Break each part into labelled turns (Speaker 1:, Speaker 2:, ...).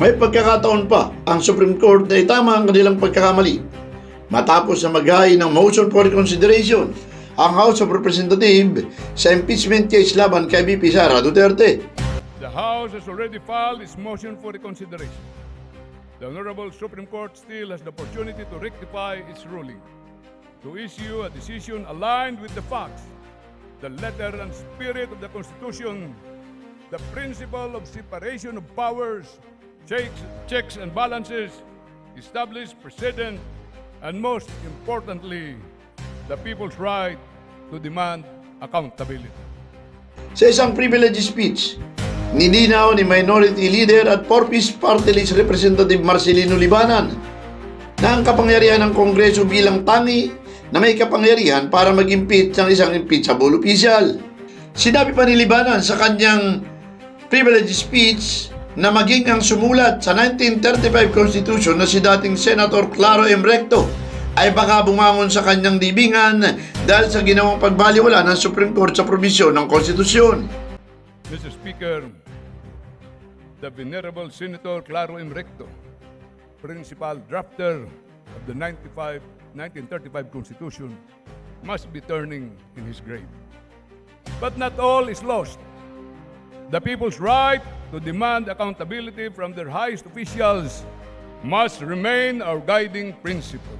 Speaker 1: May pagkakataon pa ang Supreme Court na itama ang kanilang pagkakamali. Matapos na maghain ng motion for reconsideration ang House of Representatives sa impeachment case laban kay VP Sara Duterte.
Speaker 2: The House has already filed its motion for reconsideration. The Honorable Supreme Court still has the opportunity to rectify its ruling, to issue a decision aligned with the facts, the letter and spirit of the Constitution, the principle of separation of powers, checks, checks and balances, established precedent, and most importantly, the people's right to demand accountability.
Speaker 1: Sa isang privilege speech, nilinaw ni Minority Leader at Porpis Party List Representative Marcelino Libanan na ang kapangyarihan ng Kongreso bilang tangi na may kapangyarihan para mag-impeach ng isang impeachable official. Sinabi pa ni Libanan sa kanyang privilege speech na maging ang sumulat sa 1935 Constitution na si dating Senator Claro M. Recto ay baka bumangon sa kanyang libingan dahil sa ginawang pagbaliwala ng Supreme Court sa probisyon ng konstitusyon.
Speaker 2: Mr. Speaker, the Venerable Senator Claro M. Recto, principal drafter of the 95, 1935 Constitution, must be turning in his grave. But not all is lost. The people's right to demand accountability from their highest officials must remain our guiding principle.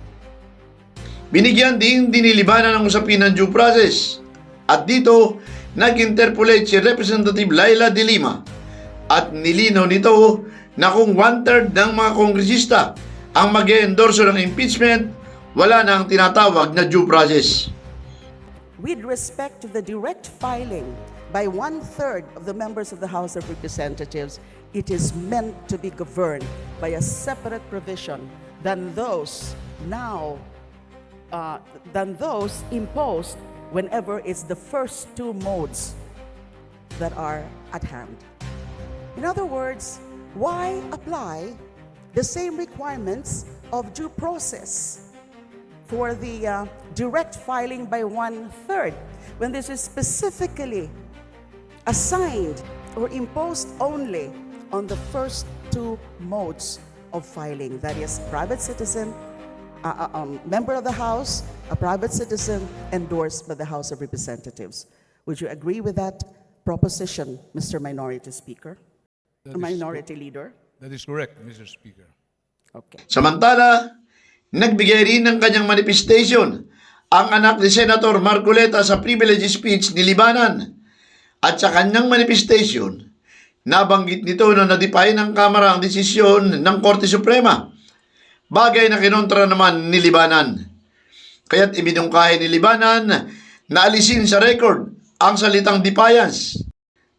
Speaker 1: Binigyan din dinilibanan ng usapin ng due process. At dito, nag-interpolate si Representative Laila de Lima at nilinaw nito na kung one-third ng mga kongresista ang mag endorso ng impeachment, wala na ang tinatawag na due process.
Speaker 3: With respect to the direct filing by one third of the members of the House of Representatives, it is meant to be governed by a separate provision than those now uh, than those imposed whenever it's the first two modes that are at hand. In other words, why apply the same requirements of due process for the uh, direct filing by one third when this is specifically assigned or imposed only on the first two modes of filing that is private citizen uh, uh, um, member of the house a private citizen endorsed by the house of representatives would you agree with that proposition mr minority speaker
Speaker 2: That is
Speaker 3: minority leader
Speaker 2: That is correct, Mr. Speaker.
Speaker 3: okay
Speaker 1: Samantala, nagbigay rin ng kanyang manifestation ang anak ni Senator Marcoleta sa privilege speech ni Libanan. At sa kanyang manifestation, nabanggit nito na nadipay ng Kamara ang desisyon ng Korte Suprema. Bagay na kinontra naman ni Libanan. Kaya't ibinungkahi ni Libanan na alisin sa record ang salitang defiance.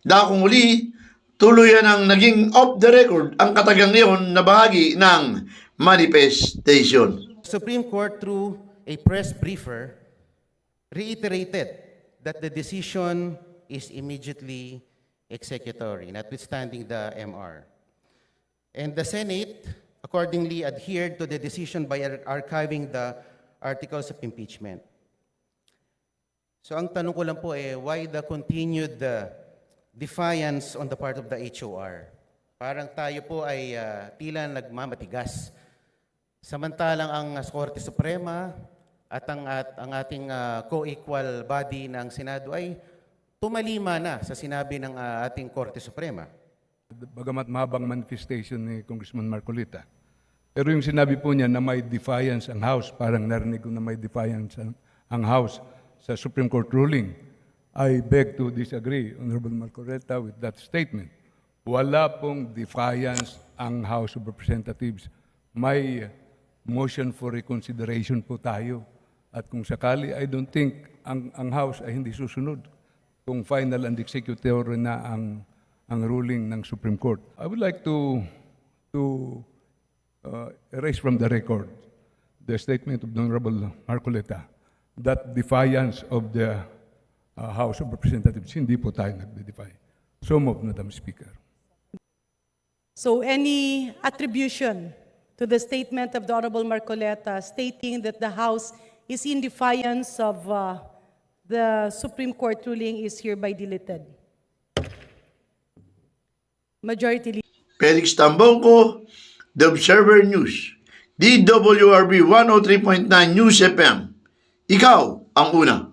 Speaker 1: Dakong uli, tuluyan ang naging off the record ang katagang iyon na bahagi ng manifestation.
Speaker 4: Supreme Court, through a press briefer, reiterated that the decision is immediately executory, notwithstanding the MR. And the Senate accordingly adhered to the decision by ar- archiving the articles of impeachment. So ang tanong ko lang po eh, why the continued uh, defiance on the part of the HOR? Parang tayo po ay uh, tila nagmamatigas. Samantalang ang Korte Suprema at ang, at ang ating uh, co-equal body ng Senado ay tumalima na sa sinabi ng uh, ating Korte Suprema.
Speaker 2: Bagamat mahabang manifestation ni Congressman Marcolita. Pero yung sinabi po niya na may defiance ang House, parang narinig ko na may defiance ang, ang House sa Supreme Court ruling. I beg to disagree, Honorable Marcolita, with that statement. Wala pong defiance ang House of Representatives. May motion for reconsideration po tayo. At kung sakali, I don't think ang, ang House ay hindi susunod kung final and executory na ang ang ruling ng Supreme Court. I would like to to uh, erase from the record the statement of the Honorable Marcoleta that defiance of the uh, House of Representatives. Hindi po tayo nagde-defy. So move, Madam Speaker.
Speaker 5: So any attribution to the statement of the Honorable Marcoleta stating that the House is in defiance of uh, the Supreme Court ruling is hereby deleted. Majority Leader.
Speaker 1: Felix Tambongko, The Observer News, DWRB 103.9 News FM. Ikaw ang una.